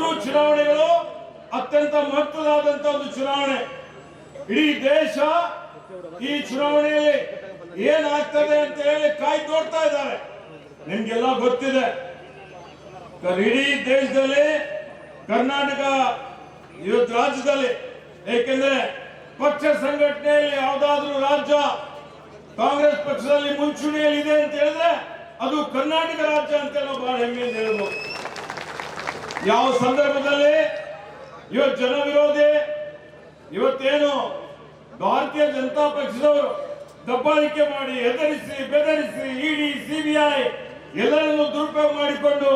ಚುನಾವಣೆಗಳು ಅತ್ಯಂತ ಮಹತ್ವದಾದಂತ ಒಂದು ಚುನಾವಣೆ. ಇಡೀ ದೇಶ ಈ ಚುನಾವಣೆಯಲ್ಲಿ ಏನಾಗ್ತದೆ ಅಂತ ಹೇಳಿ ಕಾಯ್ ನೋಡ್ತಾ ಇದ್ದಾರೆ. ನಿಮ್ಗೆಲ್ಲ ಗೊತ್ತಿದೆ. ಇಡೀ ದೇಶದಲ್ಲಿ ಕರ್ನಾಟಕ ಇವತ್ತು ರಾಜ್ಯದಲ್ಲಿ, ಏಕೆಂದ್ರೆ ಪಕ್ಷ ಸಂಘಟನೆಯಲ್ಲಿ ಯಾವುದಾದ್ರೂ ರಾಜ್ಯ ಕಾಂಗ್ರೆಸ್ ಪಕ್ಷದಲ್ಲಿ ಮುಂಚೂಣಿಯಲ್ಲಿ ಇದೆ ಅಂತ ಹೇಳಿದ್ರೆ ಅದು ಕರ್ನಾಟಕ ರಾಜ್ಯ ಅಂತ ಬಹಳ ಹೆಮ್ಮೆಯಿಂದ ಹೇಳ್ಬೋದು. ಯಾವ ಸಂದರ್ಭದಲ್ಲಿ? ಇವತ್ತು ಜನ ವಿರೋಧಿ, ಇವತ್ತೇನು ಭಾರತೀಯ ಜನತಾ ಪಕ್ಷದವರು ದಬ್ಬಾಳಿಕೆ ಮಾಡಿ ಹೆದರಿಸಿ, ಬೆದರಿಸಿ, ಇಡಿ, ಸಿಬಿಐ ಎಲ್ಲರನ್ನು ದುರುಪಯೋಗ ಮಾಡಿಕೊಂಡು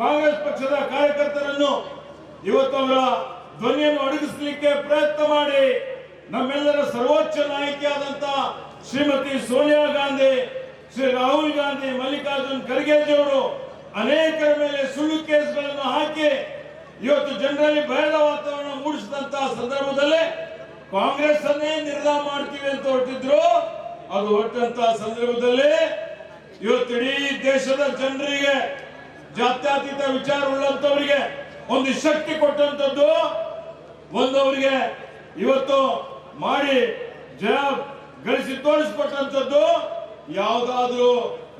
ಕಾಂಗ್ರೆಸ್ ಪಕ್ಷದ ಕಾರ್ಯಕರ್ತರನ್ನು ಇವತ್ತು ಅವರ ಧ್ವನಿಯನ್ನು ಅಡಗಿಸಲಿಕ್ಕೆ ಪ್ರಯತ್ನ ಮಾಡಿ ನಮ್ಮೆಲ್ಲರ ಸರ್ವೋಚ್ಚ ನಾಯಕಿಯಾದಂತ ಶ್ರೀಮತಿ ಸೋನಿಯಾ ಗಾಂಧಿ, ಶ್ರೀ ರಾಹುಲ್ ಗಾಂಧಿ, ಮಲ್ಲಿಕಾರ್ಜುನ್ ಖರ್ಗೆಜಿ ಅವರು ಅನೇಕರ ಮೇಲೆ ಸುಳ್ಳು ಕೇಸ್ಗಳನ್ನು ಹಾಕಿ ಇವತ್ತು ಜನರಲ್ಲಿ ಭಯದ ವಾತಾವರಣ ಮೂಡಿಸಿದಂತ ಸಂದರ್ಭದಲ್ಲಿ ಕಾಂಗ್ರೆಸ್ ಅನ್ನೇ ನಿರ್ಧಾರ ಮಾಡ್ತೀವಿ ಅಂತ ಹೊರಟಿದ್ರು. ಅದು ಹೊಟ್ಟಂತ ಸಂದರ್ಭದಲ್ಲಿ ಇವತ್ತು ಇಡೀ ದೇಶದ ಜನರಿಗೆ, ಜಾತ್ಯತೀತ ವಿಚಾರ ಉಳ್ಳಂತವರಿಗೆ ಒಂದು ಶಕ್ತಿ ಕೊಟ್ಟಂತದ್ದು ಒಂದವರಿಗೆ ಇವತ್ತು ಮಾಡಿ ಜಯ ಗಳಿಸಿ ತೋರಿಸ್ಕೊಟ್ಟಂತದ್ದು ಯಾವುದಾದ್ರೂ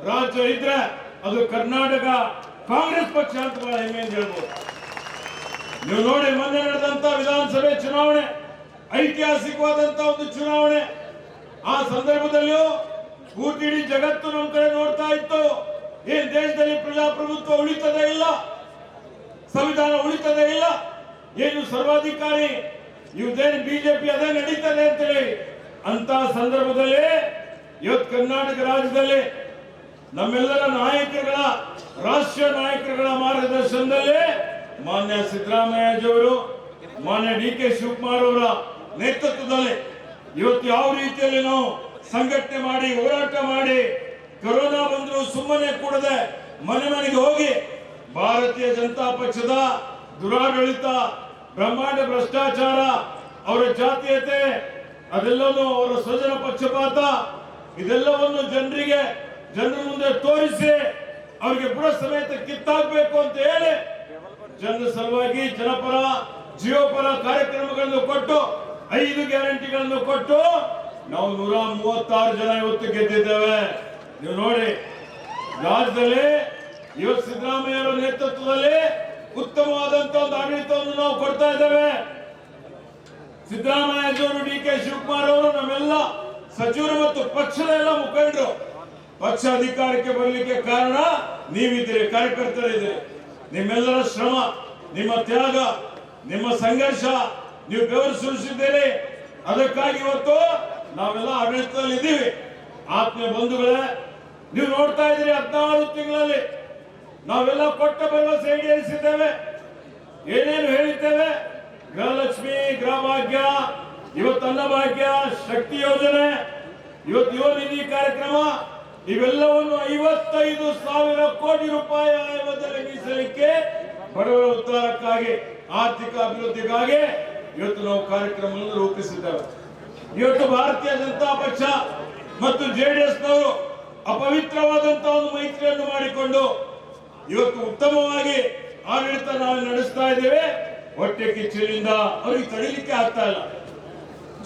ರಾಜ್ಯ ಇದ್ರೆ ಅದು ಕರ್ನಾಟಕ ಕಾಂಗ್ರೆಸ್ ಪಕ್ಷ ಅಂತ ಬಹಳ ಹೆಮ್ಮೆಯಿಂದ ಹೇಳ್ಬೋದು. ನೀವು ನೋಡಿ, ಮೊನ್ನೆ ನಡೆದಂತ ವಿಧಾನಸಭೆ ಚುನಾವಣೆ, ಐತಿಹಾಸಿಕವಾದಂತ ಒಂದು ಚುನಾವಣೆ. ಆ ಸಂದರ್ಭದಲ್ಲಿಯೂ ಇಡೀ ಜಗತ್ತು ನಮ್ಮ ಕಡೆ ನೋಡ್ತಾ ಇತ್ತು. ಏನ್ ದೇಶದಲ್ಲಿ ಪ್ರಜಾಪ್ರಭುತ್ವ ಉಳಿತದೇ ಇಲ್ಲ. ಸಂವಿಧಾನ ಉಳಿತದೇ ಇಲ್ಲ. ಏನು ಸರ್ವಾಧಿಕಾರಿ ಇವತ್ತೇನು ಬಿಜೆಪಿ ಅದೇ ನಡೀತದೆ ಅಂತೇಳಿ ಅಂತ ಸಂದರ್ಭದಲ್ಲಿ ಇವತ್ ಕರ್ನಾಟಕ ರಾಜ್ಯದಲ್ಲಿ ನಮ್ಮೆಲ್ಲರ ನಾಯಕರುಗಳ, ರಾಷ್ಟ್ರೀಯ ನಾಯಕರುಗಳ ಮಾರ್ಗದರ್ಶನದಲ್ಲಿ ಮಾನ್ಯ ಸಿದ್ದರಾಮಯ್ಯಜಿಯವರು, ಮಾನ್ಯ ಡಿ ಕೆ ಶಿವಕುಮಾರ್ ಅವರ ನೇತೃತ್ವದಲ್ಲಿ ಇವತ್ತು ಯಾವ ರೀತಿಯಲ್ಲಿ ನಾವು ಸಂಘಟನೆ ಮಾಡಿ, ಹೋರಾಟ ಮಾಡಿ, ಕೊರೋನಾ ಬಂದರೂ ಸುಮ್ಮನೆ ಕೂಡದೆ ಮನೆ ಮನೆಗೆ ಹೋಗಿ ಭಾರತೀಯ ಜನತಾ ಪಕ್ಷದ ದುರಾಡಳಿತ, ಬ್ರಹ್ಮಾಂಡ ಭ್ರಷ್ಟಾಚಾರ, ಅವರ ಜಾತೀಯತೆ ಅದೆಲ್ಲವೂ ಅವರ ಸ್ವಜನ ಪಕ್ಷಪಾತ, ಇದೆಲ್ಲವನ್ನು ಜನರಿಗೆ ಜನರ ಮುಂದೆ ತೋರಿಸಿ ಅವರಿಗೆ ಬುಡ ಸಮೇತ ಕಿತ್ತಾಗಬೇಕು ಅಂತ ಹೇಳಿ ಜನರ ಸಲುವಾಗಿ ಜನಪರ ಜೀವಪರ ಕಾರ್ಯಕ್ರಮಗಳನ್ನು ಕೊಟ್ಟು, ಐದು ಗ್ಯಾರಂಟಿಗಳನ್ನು ಕೊಟ್ಟು ನಾವು ನೂರ ಮೂವತ್ತಾರು ಜನ ಇವತ್ತು ಗೆದ್ದಿದ್ದೇವೆ. ನೀವು ನೋಡಿ, ರಾಜ್ಯದಲ್ಲಿ ಇವತ್ತು ಸಿದ್ದರಾಮಯ್ಯ ನೇತೃತ್ವದಲ್ಲಿ ಉತ್ತಮವಾದಂತ ಒಂದು ಆಡಳಿತವನ್ನು ನಾವು ಕೊಡ್ತಾ ಇದ್ದೇವೆ. ಸಿದ್ದರಾಮಯ್ಯ ಡಿ ಕೆ ಶಿವಕುಮಾರ್ ಅವರು ನಮ್ಮೆಲ್ಲ ಸಚಿವರು ಮತ್ತು ಪಕ್ಷದ ಎಲ್ಲ ಮುಖಂಡರು ಪಕ್ಷ ಅಧಿಕಾರಕ್ಕೆ ಬರಲಿಕ್ಕೆ ಕಾರಣ ನೀವಿದ್ದೀರಿ, ಕಾರ್ಯಕರ್ತರಿದ್ದೀರಿ. ನಿಮ್ಮೆಲ್ಲರ ಶ್ರಮ, ನಿಮ್ಮ ತ್ಯಾಗ, ನಿಮ್ಮ ಸಂಘರ್ಷ ನೀವು ಬೆವರು ಸುರಿಸಿದ್ದೀರಿ. ಅದಕ್ಕಾಗಿ ಇವತ್ತು ನಾವೆಲ್ಲ ಆಡಳಿತದಲ್ಲಿ ಇದ್ದೀವಿ. ಆತ್ಮೀಯ ಬಂಧುಗಳೇ, ನೀವು ನೋಡ್ತಾ ಇದ್ದೀರಿ ಹದಿನಾರು ತಿಂಗಳಲ್ಲಿ ನಾವೆಲ್ಲ ಕೊಟ್ಟ ಭರವಸೆ ಈಡೇರಿಸಿದ್ದೇವೆ. ಏನೇನು ಹೇಳಿದ್ದೇವೆ? ಗೃಹಲಕ್ಷ್ಮಿ, ಗೃಹಭಾಗ್ಯ, ಇವತ್ತು ಅನ್ನಭಾಗ್ಯ, ಶಕ್ತಿ ಯೋಜನೆ, ಇವತ್ತು ಯುವ ನಿಧಿ ಕಾರ್ಯಕ್ರಮ ಇವೆಲ್ಲವನ್ನು ಐವತ್ತೈದು ಸಾವಿರ ಕೋಟಿ ರೂಪಾಯಿ ಆಯವ್ಯದಲ್ಲಿ ಮೀಸಲಿಕ್ಕೆ ಬಡವರ ಉದ್ಧಾರಕ್ಕಾಗಿ, ಆರ್ಥಿಕ ಅಭಿವೃದ್ಧಿಗಾಗಿ ಇವತ್ತು ನಾವು ಕಾರ್ಯಕ್ರಮವನ್ನು ರೂಪಿಸಿದ್ದೇವೆ. ಇವತ್ತು ಭಾರತೀಯ ಜನತಾ ಪಕ್ಷ ಮತ್ತು ಜೆಡಿಎಸ್ ನವರು ಅಪವಿತ್ರವಾದಂತಹ ಒಂದು ಮೈತ್ರಿಯನ್ನು ಮಾಡಿಕೊಂಡು ಇವತ್ತು ಉತ್ತಮವಾಗಿ ಆಡಳಿತ ನಾವು ನಡೆಸ್ತಾ ಇದ್ದೇವೆ. ಹೊಟ್ಟೆ ಕಿಚ್ಚಲಿಂದ ಅವರಿಗೆ ತಡಿಲಿಕ್ಕೆ ಆಗ್ತಾ ಇಲ್ಲ.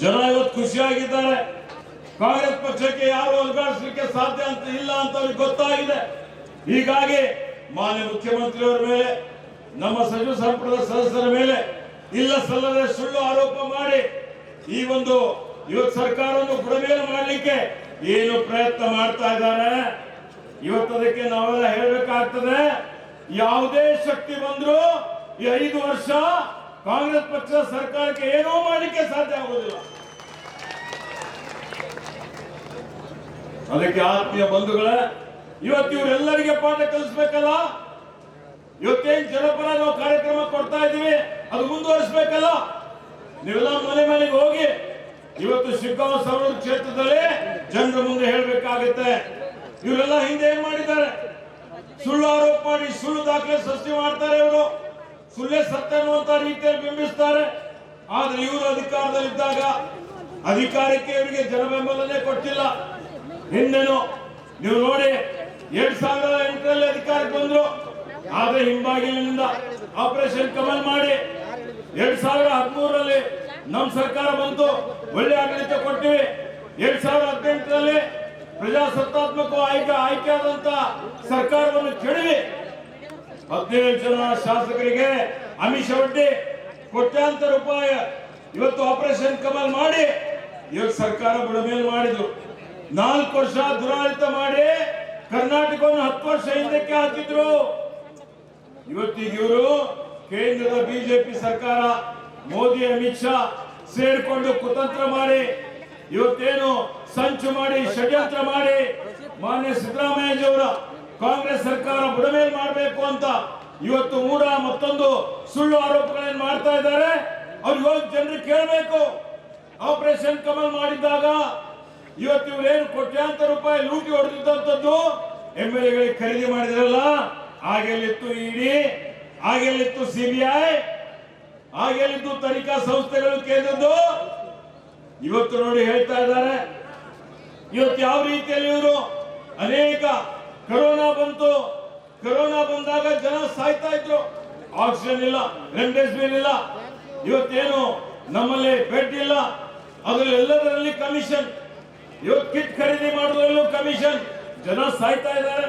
ಜನ ಇವತ್ತು ಖುಷಿಯಾಗಿದ್ದಾರೆ. ಕಾಂಗ್ರೆಸ್ ಪಕ್ಷಕ್ಕೆ ಯಾರು ಅಲ್ಗಾಡಿಸ್ಲಿಕ್ಕೆ ಸಾಧ್ಯ ಅಂತ ಇಲ್ಲ ಅಂತ ಅವ್ರಿಗೆ ಗೊತ್ತಾಗಿದೆ. ಹೀಗಾಗಿ ಮಾನ್ಯ ಮುಖ್ಯಮಂತ್ರಿಯವರ ಮೇಲೆ, ನಮ್ಮ ಸಚಿವ ಸಂಪುಟದ ಸದಸ್ಯರ ಮೇಲೆ ಇಲ್ಲ ಸಲ್ಲದ ಸುಳ್ಳು ಆರೋಪ ಮಾಡಿ ಈ ಒಂದು ಇವತ್ತು ಸರ್ಕಾರವನ್ನು ಬುಡಮೇಲು ಮಾಡಲಿಕ್ಕೆ ಏನು ಪ್ರಯತ್ನ ಮಾಡ್ತಾ ಇದ್ದಾರೆ? ಇವತ್ತು ಅದಕ್ಕೆ ನಾವೆಲ್ಲ ಹೇಳಬೇಕಾಗ್ತದೆ, ಯಾವುದೇ ಶಕ್ತಿ ಬಂದ್ರು ಈ ಐದು ವರ್ಷ ಕಾಂಗ್ರೆಸ್ ಪಕ್ಷದ ಸರ್ಕಾರಕ್ಕೆ ಏನೂ ಮಾಡಲಿಕ್ಕೆ ಸಾಧ್ಯ ಆಗುವುದಿಲ್ಲ. ಅದಕ್ಕೆ ಆತ್ಮೀಯ ಬಂಧುಗಳೇ, ಇವತ್ತು ಇವರೆಲ್ಲರಿಗೆ ಪಾಠ ಕಲಿಸ್ಬೇಕಲ್ಲ? ಇವತ್ತೇನ್ ಜನಪರ ನಾವು ಕಾರ್ಯಕ್ರಮ ಕೊಡ್ತಾ ಇದ್ದೀವಿ, ಅದು ಮುಂದುವರಿಸಬೇಕಲ್ಲ? ನೀವೆಲ್ಲ ಮನೆ ಮನೆಗೆ ಹೋಗಿ, ಇವತ್ತು ಶಿಗ್ಗಾಂವ್ ಸರೋವರ ಕ್ಷೇತ್ರದಲ್ಲಿ ಜನರ ಮುಂದೆ ಹೇಳಬೇಕಾಗುತ್ತೆ. ಇವರೆಲ್ಲ ಹಿಂದೆ ಏನ್ ಮಾಡಿದ್ದಾರೆ? ಸುಳ್ಳು ಆರೋಪ ಮಾಡಿ ಸುಳ್ಳು ದಾಖಲೆ ಸೃಷ್ಟಿ ಮಾಡ್ತಾರೆ ಇವರು. ಸುಳ್ಳೇ ಸತ್ಯ ಅನ್ನುವಂತ ರೀತಿಯಲ್ಲಿ ಬಿಂಬಿಸ್ತಾರೆ. ಆದ್ರೆ ಇವರು ಅಧಿಕಾರದಲ್ಲಿದ್ದಾಗ ಅಧಿಕಾರಕ್ಕೆ ಇವರಿಗೆ ಜನ ಬೆಂಬಲನೇ ಕೊಟ್ಟಿಲ್ಲ. ಹಿಂದೆನು ನೀವು ನೋಡಿ ಎರಡ್ ಸಾವಿರದ ಎಂಟರಲ್ಲಿ ಅಧಿಕಾರಕ್ಕೆ ಬಂದ್ರು. ಆದ್ರೆ ಹಿಂಬಾಗಿಲಿನಿಂದ ಆಪರೇಷನ್ ಕಮಲ್ ಮಾಡಿ ಎರಡ್ ಸಾವಿರದ ಹದಿಮೂರರಲ್ಲಿ ನಮ್ಮ ಸರ್ಕಾರ ಬಂತು. ಒಳ್ಳೆ ಆಡಳಿತ ಕೊಟ್ಟಿವಿ. ಎರಡ್ ಸಾವಿರದ ಹದಿನೆಂಟರಲ್ಲಿ ಪ್ರಜಾಸತ್ತಾತ್ಮಕ ಆಯ್ಕೆ ಆಯ್ಕೆಯಾದಂತ ಸರ್ಕಾರವನ್ನು ಕೆಡವಿ. ಹದಿನೇಳು ಜನ ಶಾಸಕರಿಗೆ ಅಮಿಷ ಒಡ್ಡಿ ಕೋಟ್ಯಾಂತರ ರೂಪಾಯಿ ಇವತ್ತು ಆಪರೇಷನ್ ಕಮಲ್ ಮಾಡಿ ಇವತ್ತು ಸರ್ಕಾರ ಬುಡಮೇಲು ಮಾಡಿದ್ರು. ನಾಲ್ಕು ವರ್ಷ ದುರಾಡಳಿತ ಮಾಡಿ ಕರ್ನಾಟಕವನ್ನು ಹತ್ತು ವರ್ಷ ಹಿಂದಕ್ಕೆ ಹಾಕಿದ್ರು. ಇವತ್ತಿಗೆ ಇವರು ಕೇಂದ್ರದ ಬಿಜೆಪಿ ಸರ್ಕಾರ ಮೋದಿ ಅಮಿತ್ ಶಾ ಸೇರಿಕೊಂಡು ಕುತಂತ್ರ ಮಾಡಿ, ಇವತ್ತೇನು ಸಂಚು ಮಾಡಿ, ಷಡ್ಯಂತ್ರ ಮಾಡಿ, ಮಾನ್ಯ ಸಿದ್ದರಾಮಯ್ಯಜಿಯವರ ಕಾಂಗ್ರೆಸ್ ಸರ್ಕಾರ ಬುಡಮೇಲ್ ಮಾಡಬೇಕು ಅಂತ ಇವತ್ತು ಮೂಡ ಮತ್ತೊಂದು ಸುಳ್ಳು ಆರೋಪಗಳನ್ನು ಮಾಡ್ತಾ ಇದ್ದಾರೆ. ಅವ್ರು ಹೋಗಿ ಜನರು ಕೇಳಬೇಕು. ಆಪರೇಷನ್ ಕಮಲ್ ಮಾಡಿದ್ದಾಗ ಇವತ್ತು ಇವರೇನು ಕೋಟ್ಯಾಂತರ ರೂಪಾಯಿ ಲೂಟಿ ಹೊಡೆದಿದ್ದಂಥದ್ದು ಎಂ ಎಲ್ ಎಗಳಿಗೆ ಖರೀದಿ ಮಾಡಿದ್ರಲ್ಲ? ಆಗೆಲ್ಲಿತ್ತು ಇಡಿ ಆಗೆಲ್ಲಿತ್ತು ಸಿಬಿಐ ಆಗೆಲ್ಲಿದ್ದು ತನಿಖಾ ಸಂಸ್ಥೆಗಳು ಕೇಂದ್ರದ್ದು? ಇವತ್ತು ನೋಡಿ ಹೇಳ್ತಾ ಇದ್ದಾರೆ. ಇವತ್ತು ಯಾವ ರೀತಿಯಲ್ಲಿ ಇವರು ಅನೇಕ ಕರೋನಾ ಬಂತು. ಕರೋನಾ ಬಂದಾಗ ಜನ ಸಾಯ್ತಾ ಇದ್ರು. ಆಕ್ಸಿಜನ್ ಇಲ್ಲ, ರೆಮ್ಡೆಸಿವಿರ್ ಇಲ್ಲ. ಇವತ್ತೇನು ನಮ್ಮಲ್ಲಿ ಬೆಡ್ ಇಲ್ಲ. ಅದ್ರಲ್ಲಿ ಎಲ್ಲದರಲ್ಲಿ ಕಮಿಷನ್ ಇವತ್ತು ಕಿಟ್ ಖರೀದಿ ಮಾಡೋದ್ರಲ್ಲೂ ಕಮಿಷನ್ ಜನ ಸಾಯ್ತಾ ಇದ್ದಾರೆ.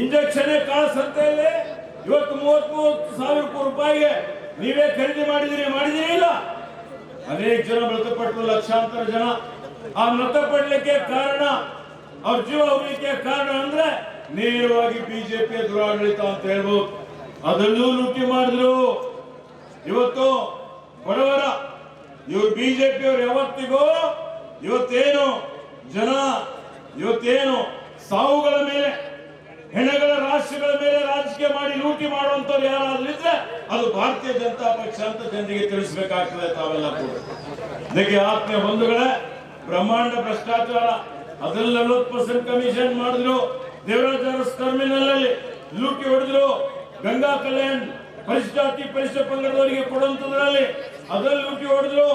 ಇಂಜೆಕ್ಷನ್ ಕಾಣಿಸುತ್ತೆ ಇದೆ ಇವತ್ತು ಮೂವತ್ತ್ ಮೂವತ್ತು ಸಾವಿರ ರೂಪಾಯಿಗೆ ನೀವೇ ಖರೀದಿ ಮಾಡಿದಿರಿ ಮಾಡಿದಿರಿ ಇಲ್ಲ? ಅನೇಕ ಜನ ಮೃತಪಟ್ಟರು, ಲಕ್ಷಾಂತರ ಜನ. ಆ ಮೃತಪಡ್ಲಿಕ್ಕೆ ಕಾರಣ, ಅವ್ರ ಜೀವ ಹೋಗ್ಲಿಕ್ಕೆ ಕಾರಣ ಅಂದ್ರೆ ನೇರವಾಗಿ ಬಿಜೆಪಿ ದುರಾಡಳಿತ ಅಂತ ಹೇಳ್ಬೋದು. ಅದನ್ನೂ ಲೂಟಿ ಮಾಡಿದ್ರು. ಇವತ್ತು ಬಡವರ, ಇವ್ರು ಬಿಜೆಪಿಯವರು ಯಾವತ್ತಿಗೂ ಇವತ್ತೇನು ಜನ, ಇವತ್ತೇನು ಸಾವುಗಳ ಮೇಲೆ, ಹೆಣಗಳ ರಾಷ್ಟ್ರಗಳ ಮೇಲೆ ರಾಜಕೀಯ ಮಾಡಿ ಲೂಟಿ ಮಾಡುವಂತವ್ರು ಯಾರಾದ್ರೂ ಇದ್ರೆ ಅದು ಭಾರತೀಯ ಜನತಾ ಪಕ್ಷ ಅಂತ ಜನರಿಗೆ ತಿಳಿಸಬೇಕಾಗ್ತದೆ ತಾವೆಲ್ಲ ಕೂಡ. ಇದಕ್ಕೆ ಆತ್ಮೀಯ ಬಂಧುಗಳೇ, ಬ್ರಹ್ಮಾಂಡ ಭ್ರಷ್ಟಾಚಾರ, ಅದ್ರಲ್ಲಿ ನಲವತ್ತು ಪರ್ಸೆಂಟ್ ಕಮಿಷನ್ ಮಾಡಿದ್ರು, ದೇವರಾಜ ಟರ್ಮಿನಲ್ ಅಲ್ಲಿ ಲೂಟಿ ಹೊಡೆದ್ರು, ಗಂಗಾ ಕಲ್ಯಾಣ್ ಪರಿಶಿಷ್ಟಾತಿ ಪರಿಶಿಷ್ಟ ಪಂಗಡದವರಿಗೆ ಕೊಡುವಂತದ್ರಲ್ಲಿ ಅದ್ರಲ್ಲಿ ಲೂಟಿ ಹೊಡೆದ್ರು.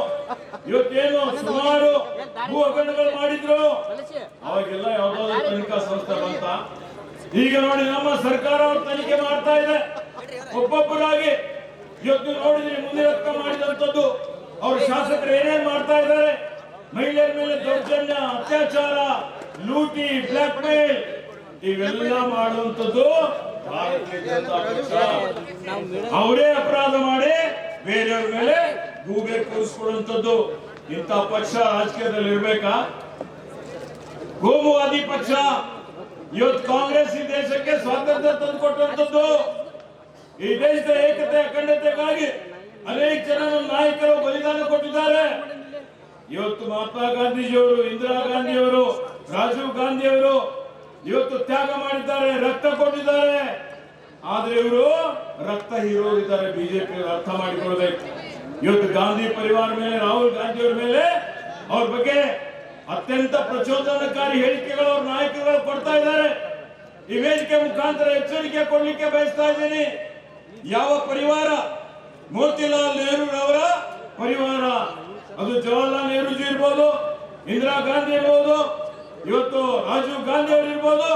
ಇವತ್ತೇನು ಸುಮಾರು ಭೂ ಹಗರಣಗಳು ಮಾಡಿದ್ರು? ಅವಾಗೆಲ್ಲ ಯಾವ್ದಾದ್ರು ತನಿಖಾ ಸಂಸ್ಥೆ ಬಂತ. ಈಗ ನೋಡಿ ನಮ್ಮ ಸರ್ಕಾರ ಅವ್ರ ತನಿಖೆ ಮಾಡ್ತಾ ಇದೆ. ಒಬ್ಬೊಬ್ಬರಾಗಿ ಇವತ್ತು ನೋಡಿದ್ರೆ ಮುಂದೆ ರಕ್ತ ಮಾಡಿದಂಥದ್ದು. ಅವ್ರ ಶಾಸಕರು ಏನೇನ್ ಮಾಡ್ತಾ ಇದ್ದಾರೆ? ಮಹಿಳೆಯರ ಮೇಲೆ ದೌರ್ಜನ್ಯ ಅತ್ಯಾಚಾರ ಲೂಟಿ ಬ್ಲಾಕ್ ಮೇಲ್. ಇವೆಲ್ಲ ಮಾಡುವಂಥದ್ದು ಭಾರತೀಯ ಜನತಾ ಪಕ್ಷ. ಅವರೇ ಅಪರಾಧ ಮಾಡಿ ಬೇರೆಯವ್ರ ಮೇಲೆ ಗೂಬೆ ಕೂರಿಸ್ಕೊಡುವಂಥದ್ದು ಇಂಥ ಪಕ್ಷ ರಾಜಕೀಯದಲ್ಲಿ ಇರ್ಬೇಕಾ? ಗೋಮುವಾದಿ ಪಕ್ಷ ಇವತ್ತು ಕಾಂಗ್ರೆಸ್ ಈ ದೇಶಕ್ಕೆ ಸ್ವಾತಂತ್ರ್ಯ ತಂದು ಕೊಟ್ಟಂತದ್ದು ಈ ದೇಶದ ಏಕತೆ ಅಖಂಡತೆಗಾಗಿ ಅನೇಕ ಜನ ನಾಯಕರು ಬಲಿದಾನ ಕೊಟ್ಟಿದ್ದಾರೆ. ಇವತ್ತು ಮಹಾತ್ಮ ಗಾಂಧೀಜಿಯವರು, ಇಂದಿರಾ ಗಾಂಧಿಯವರು, ರಾಜೀವ್ ಗಾಂಧಿಯವರು ಇವತ್ತು ತ್ಯಾಗ ಮಾಡಿದ್ದಾರೆ, ರಕ್ತ ಕೊಟ್ಟಿದ್ದಾರೆ. ಆದ್ರೆ ಇವರು ರಕ್ತ ಹೀರೋರು ಇದ್ದಾರೆ ಬಿಜೆಪಿ ಅರ್ಥ ಮಾಡಿಕೊಳ್ಬೇಕು ಇವತ್ತು ಗಾಂಧಿ ಪರಿವಾರ ಮೇಲೆ, ರಾಹುಲ್ ಗಾಂಧಿಯವರ ಮೇಲೆ ಅವ್ರ ಬಗ್ಗೆ ಅತ್ಯಂತ ಪ್ರಚೋದನಕಾರಿ ಹೇಳಿಕೆಗಳು ಅವ್ರ ನಾಯಕರುಗಳು ಕೊಡ್ತಾ ಇದ್ದಾರೆ. ಈ ವೇದಿಕೆ ಮುಖಾಂತರ ಎಚ್ಚರಿಕೆ ಕೊಡ್ಲಿಕ್ಕೆ ಬಯಸ್ತಾ ಇದ್ದೀನಿ. ಯಾವ ಪರಿವಾರ? ಮೋತಿಲಾಲ್ ಅವರ ಪರಿವಾರ. ಅದು ಜವಾಹರ್ಲಾಲ್ ನೆಹರೂಜಿ ಇರ್ಬೋದು, ಇಂದಿರಾ ಗಾಂಧಿ ಇರ್ಬೋದು, ಇವತ್ತು ರಾಜೀವ್ ಗಾಂಧಿ ಅವರು ಇರ್ಬೋದು.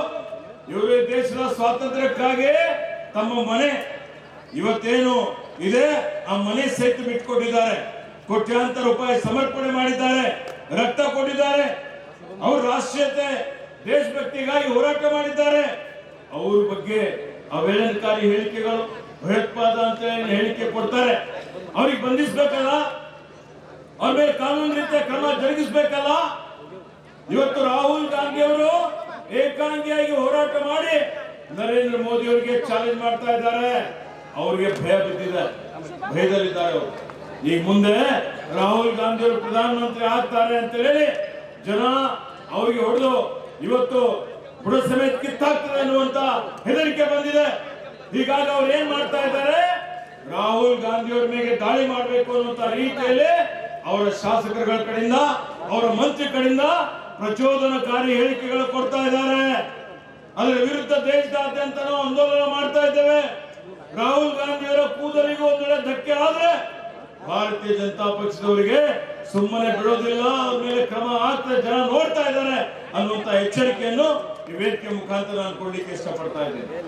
ಇವರು ದೇಶದ ಸ್ವಾತಂತ್ರ್ಯಕ್ಕಾಗಿ ತಮ್ಮ ಮನೆ ಇವತ್ತೇನು ಇದೆ? ಆ ಮನೆ ಸಹಿತ ಬಿಟ್ಕೊಟ್ಟಿದ್ದಾರೆ. ಕೋಟ್ಯಾಂತರ ರೂಪಾಯಿ ಸಮರ್ಪಣೆ ಮಾಡಿದ್ದಾರೆ. ರಕ್ತ ಕೊಟ್ಟಿದ್ದಾರೆ. ಅವ್ರ ರಾಷ್ಟ್ರೀಯತೆ, ದೇಶಭಕ್ತಿಗಾಗಿ ಹೋರಾಟ ಮಾಡಿದ್ದಾರೆ. ಅವ್ರ ಬಗ್ಗೆ ಅವೇಳನಕಾರಿ ಹೇಳಿಕೆಗಳು, ಭಯೋತ್ಪಾದ ಅಂತ ಹೇಳಿಕೆ ಕೊಡ್ತಾರೆ. ಅವ್ರಿಗೆ ಬಂಧಿಸ್ಬೇಕಲ್ಲ? ಅವ್ರ ಮೇಲೆ ಕಾನೂನು ರೀತಿಯ ಕ್ರಮ ಜರುಗಿಸ್ಬೇಕಲ್ಲ? ಇವತ್ತು ರಾಹುಲ್ ಗಾಂಧಿ ಅವರು ಏಕಾಂಗಿಯಾಗಿ ಹೋರಾಟ ಮಾಡಿ ನರೇಂದ್ರ ಮೋದಿ ಅವರಿಗೆ ಚಾಲೆಂಜ್ ಮಾಡ್ತಾ ಇದ್ದಾರೆ. ಅವ್ರಿಗೆ ಭಯ ಬಿದ್ದಿದೆ. ಭಯದಲ್ಲಿದ್ದಾರೆ ಅವರು. ಈಗ ಮುಂದೆ ರಾಹುಲ್ ಗಾಂಧಿ ಅವರು ಪ್ರಧಾನಮಂತ್ರಿ ಆಗ್ತಾರೆ ಅಂತ ಹೇಳಿ ಜನ ಅವರಿಗೆ ಹೊಡೆದು ಇವತ್ತು ಬುಡ ಸಮೇತ ಕಿತ್ತಾಗ್ತದೆ ಅನ್ನುವಂತ ಹೆದರಿಕೆ ಬಂದಿದೆ. ಹೀಗಾಗಿ ಅವ್ರು ಏನ್ ಮಾಡ್ತಾ ಇದ್ದಾರೆ? ರಾಹುಲ್ ಗಾಂಧಿ ಅವ್ರ ಮೇಲೆ ದಾಳಿ ಮಾಡಬೇಕು ಅನ್ನುವಂತ ರೀತಿಯಲ್ಲಿ ಅವರ ಶಾಸಕರುಗಳ ಕಡೆಯಿಂದ, ಅವರ ಮಂತ್ರಿ ಕಡೆಯಿಂದ ಪ್ರಚೋದನಕಾರಿ ಹೇಳಿಕೆಗಳು ಕೊಡ್ತಾ ಇದ್ದಾರೆ. ಅದರ ವಿರುದ್ಧ ದೇಶದಾದ್ಯಂತ ನಾವು ಆಂದೋಲನ ಮಾಡ್ತಾ ಇದ್ದೇವೆ. ರಾಹುಲ್ ಗಾಂಧಿ ಅವರ ಕೂದಲಿಗೂ ಒಂದೆಡೆ ಧಕ್ಕೆ ಆದ್ರೆ ಭಾರತೀಯ ಜನತಾ ಪಕ್ಷದವರಿಗೆ ಸುಮ್ಮನೆ ಬಿಡೋದಿಲ್ಲ, ಅವ್ರ ಮೇಲೆ ಕ್ರಮ ಆಗ್ತದೆ ಜನ ನೋಡ್ತಾ ಇದ್ದಾರೆ ಅನ್ನುವಂತ ಎಚ್ಚರಿಕೆಯನ್ನು ಈ ಮುಖಾಂತರ ನಾನು ಕೊಡ್ಲಿಕ್ಕೆ ಇಷ್ಟಪಡ್ತಾ ಇದ್ದೇನೆ.